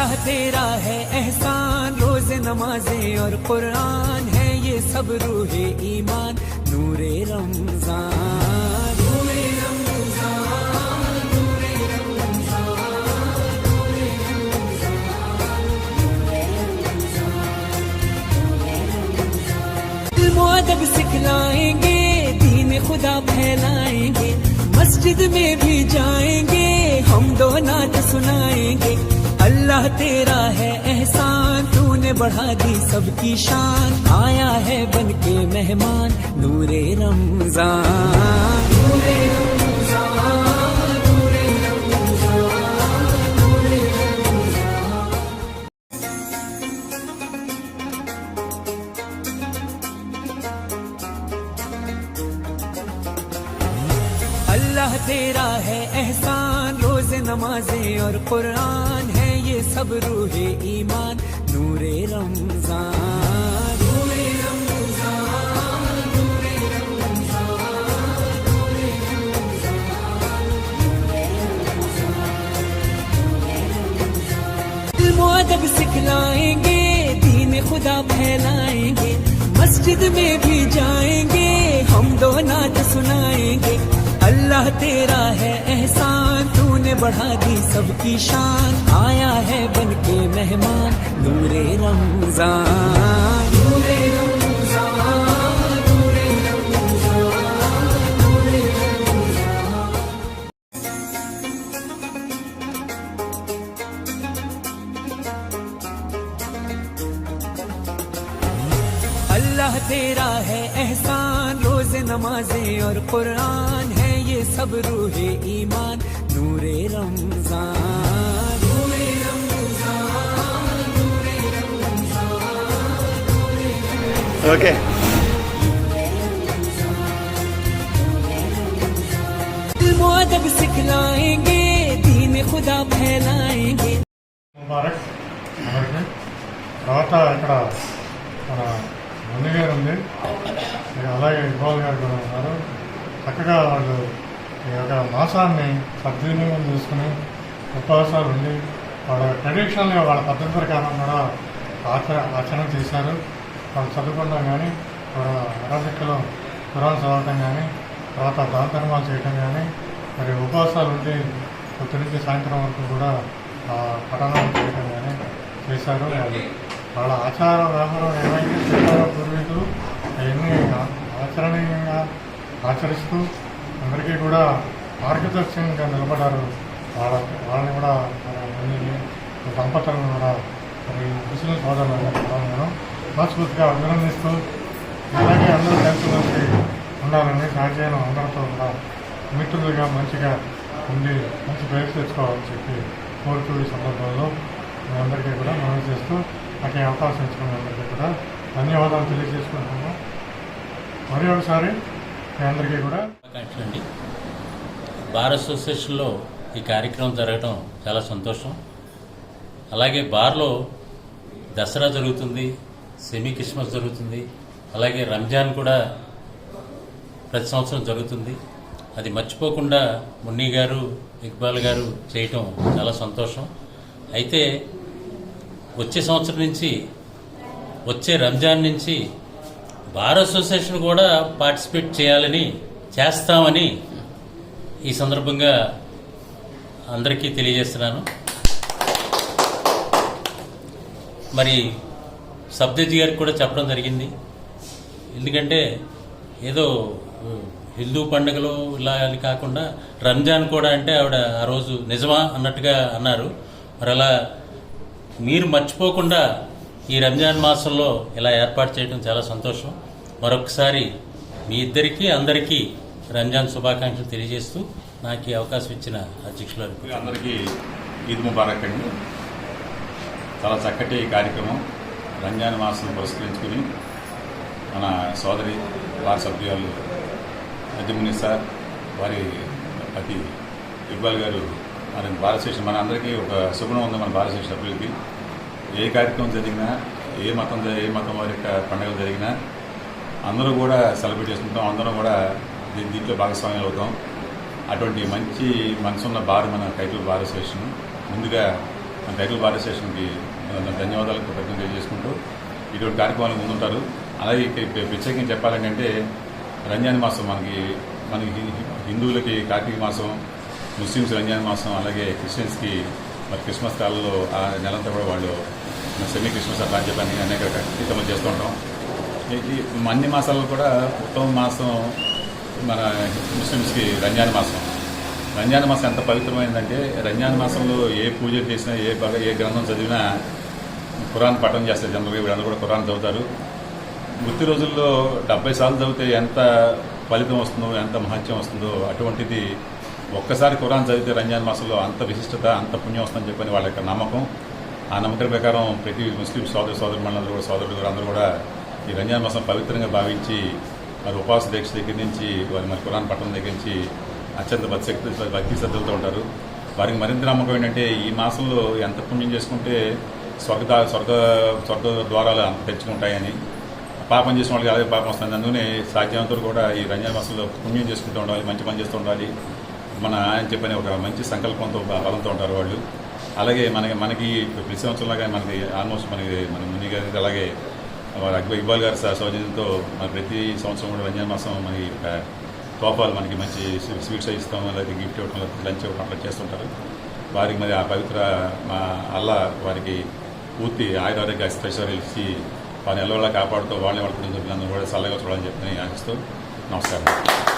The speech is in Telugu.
اللہ تیرا ہے احسان روز نمازیں اور قرآن ہے یہ سب روح ایمان نور رمضان نور ادب سکھلائیں گے دین خدا پھیلائیں گے مسجد میں بھی جائیں گے ہم دو نعت سنائیں گے اللہ تیرا ہے احسان، تو نے بڑھا دی سب کی شان۔ آیا ہے بن کے مہمان نور رمضان۔ رمضان اللہ تیرا ہے احسان روز نمازیں اور قرآن ہے۔ یہ سب روح ایمان نور رمضان ادب سکھلائیں گے دین خدا پھیلائیں گے مسجد میں بھی جائیں گے ہم دو نعت سنائیں گے اللہ تیرا ہے احسان، تو نے بڑھا دی سب کی شان۔ آیا ہے بن کے مہمان نور رمضان۔ رمضان اللہ تیرا ہے احسان روز نمازیں اور قرآن ہے۔ یہ سب روح ایمان نور رمضان نور رمضان اوکے ادب سکھلائیں گے دین خدا پھیلائیں گے مبارک مبارک తర్వాత ఇక్కడ యొక్క సద్వినియోగం చేసుకుని ఉపవాసాలు ఉండి వాళ్ళ ట్రెడిషనల్గా వాళ్ళ పద్ధతి ప్రకారం కూడా ఆచర ఆచరణ చేశారు. వాళ్ళు చదువుకోవడం కానీ వాళ్ళ అరాజకలో కురాన్ చదవటం కానీ తర్వాత దాన ధర్మాలు చేయటం కానీ మరి ఉపవాసాలు ఉండి పొద్దు నుంచి సాయంత్రం వరకు కూడా పఠనాలు చేయటం కానీ చేశారు. వాళ్ళు వాళ్ళ ఆచార వ్యవహారం ఏమైతే చేశారో పూర్వీకులు అవన్నీ ఆచరణీయంగా ఆచరిస్తూ అందరికీ కూడా మార్గదర్శకంగా నిలబడారు. వాళ్ళ వాళ్ళని కూడా దంపతులను కూడా మరి ముస్లిం సోదరులను కూడా మనస్ఫూర్తిగా అభినందిస్తూ అలాగే అందరూ కలిసి ఉండాలని సాధ్యమైన అందరితో కూడా మిత్రులుగా మంచిగా ఉండి మంచి పేరు తెచ్చుకోవాలని చెప్పి కోరుతూ ఈ సందర్భంలో మీ అందరికీ కూడా మనం చేస్తూ అక్కడ అవకాశం ఇచ్చిన అందరికీ కూడా ధన్యవాదాలు తెలియజేసుకుంటున్నాము. మరి ఒకసారి మీ అందరికీ కూడా బార్ అసోసియేషన్లో ఈ కార్యక్రమం జరగడం చాలా సంతోషం. అలాగే బార్లో దసరా జరుగుతుంది సెమీ క్రిస్మస్ జరుగుతుంది అలాగే రంజాన్ కూడా ప్రతి సంవత్సరం జరుగుతుంది. అది మర్చిపోకుండా మున్ని గారు ఇక్బాల్ గారు చేయటం చాలా సంతోషం. అయితే వచ్చే సంవత్సరం నుంచి వచ్చే రంజాన్ నుంచి బార్ అసోసియేషన్ కూడా పార్టిసిపేట్ చేయాలని చేస్తామని ఈ సందర్భంగా అందరికీ తెలియజేస్తున్నాను. మరి సబ్ గారికి కూడా చెప్పడం జరిగింది. ఎందుకంటే ఏదో హిందూ పండుగలు ఇలా అని కాకుండా రంజాన్ కూడా అంటే ఆవిడ ఆ రోజు నిజమా అన్నట్టుగా అన్నారు. మరి అలా మీరు మర్చిపోకుండా ఈ రంజాన్ మాసంలో ఇలా ఏర్పాటు చేయడం చాలా సంతోషం. మరొకసారి మీ ఇద్దరికీ అందరికీ రంజాన్ శుభాకాంక్షలు తెలియజేస్తూ నాకు ఈ అవకాశం ఇచ్చిన అధ్యక్షులు అందరికీ ఈద్ ముబారక్ అండి. చాలా చక్కటి కార్యక్రమం రంజాన్ మాసం పురస్కరించుకుని మన సోదరి వారి సభ్యులు అజముని సార్ వారి పతి ఇక్బాల్ గారు మన భారతదేశం మన అందరికీ ఒక శుభ్రం ఉంది మన భారతదేశ సభ్యులకి. ఏ కార్యక్రమం జరిగినా ఏ మతం ఏ మతం వారి యొక్క పండుగలు జరిగినా అందరూ కూడా సెలబ్రేట్ చేసుకుంటాం. అందరం కూడా దీంట్లో భాగస్వామ్యం అవుతాం. అటువంటి మంచి మనసున్న బార్ మన రైతుల బార్ అసోసియేషన్ ముందుగా మన రైతుల బార్ అసోసియేషన్కి ధన్యవాదాలు కృతజ్ఞతలు తెలియజేసుకుంటూ ఇటువంటి కార్యక్రమాలు ముందుంటారు. అలాగే ప్రత్యేకంగా చెప్పాలంటే రంజాన్ మాసం మనకి మనకి హిందువులకి కార్తీక మాసం ముస్లిమ్స్ రంజాన్ మాసం అలాగే క్రిస్టియన్స్కి మరి క్రిస్మస్ కాలంలో ఆ నెలంతా కూడా వాళ్ళు సెమీ క్రిస్మస్ అట్లా అని అనేక కార్యక్రమాలు చేస్తూ ఉంటాం. అన్ని మాసాల్లో కూడా ఉత్తమ మాసం మన ముస్లిమ్స్కి రంజాన్ మాసం. రంజాన్ మాసం ఎంత పవిత్రమైందంటే రంజాన్ మాసంలో ఏ పూజ చేసినా ఏ ఏ గ్రంథం చదివినా ఖురాన్ పఠనం చేస్తారు జనరల్గా. వీళ్ళందరూ కూడా ఖురాన్ చదువుతారు. వృత్తి రోజుల్లో డెబ్బై సార్లు చదివితే ఎంత ఫలితం వస్తుందో ఎంత మహత్యం వస్తుందో అటువంటిది ఒక్కసారి ఖురాన్ చదివితే రంజాన్ మాసంలో అంత విశిష్టత అంత పుణ్యం వస్తుందని చెప్పని వాళ్ళ యొక్క నమ్మకం. ఆ నమ్మకం ప్రకారం ప్రతి ముస్లిం సోదరు సోదరు మండలంలో కూడా సోదరుడు అందరూ కూడా ఈ రంజాన్ మాసం పవిత్రంగా భావించి మరి ఉపాస దీక్ష దగ్గర నుంచి వారి మరి ఖురాన్ పట్టణం దగ్గర నుంచి అత్యంత భక్తి భక్తి శ్రద్ధలతో ఉంటారు. వారికి మరింత నమ్మకం ఏంటంటే ఈ మాసంలో ఎంత పుణ్యం చేసుకుంటే స్వర్గ స్వర్గ స్వర్గ ద్వారాలు అంత తెచ్చుకుంటాయని. పాపం చేసిన వాళ్ళకి అలాగే పాపం వస్తుంది. అందుకనే సాధ్యమంతో కూడా ఈ రంజాన్ మాసంలో పుణ్యం చేసుకుంటూ ఉండాలి మంచి పని చేస్తూ ఉండాలి. మన ఆయన చెప్పని ఒక మంచి సంకల్పంతో బలంతో ఉంటారు వాళ్ళు. అలాగే మనకి మనకి ప్రతి సంవత్సరంలాగా మనకి ఆల్మోస్ట్ మనకి మన మునిగారి అలాగే వారి అక్బర్ ఇక్బాల్ గారి సౌజన్యంతో. మన ప్రతి సంవత్సరం కూడా రంజాన్ మాసం మనకి ఒక మనకి మంచి స్వీట్స్ ఇస్తాం లేకపోతే గిఫ్ట్ ఇవ్వటం లేకపోతే లంచ్ ఇవ్వటం అట్లా చేస్తుంటారు. వారికి మరి ఆ పవిత్ర మా అల్లా వారికి పూర్తి ఆయురారోగ్య ఐశ్వర్యాలు ఇచ్చి వారిని ఎల్లవల్ల కాపాడుతూ వాళ్ళని వాళ్ళ కుటుంబ సభ్యులందరూ కూడా చల్లగా చూడాలని చెప్పి ఆశిస్తూ నమస్కారం.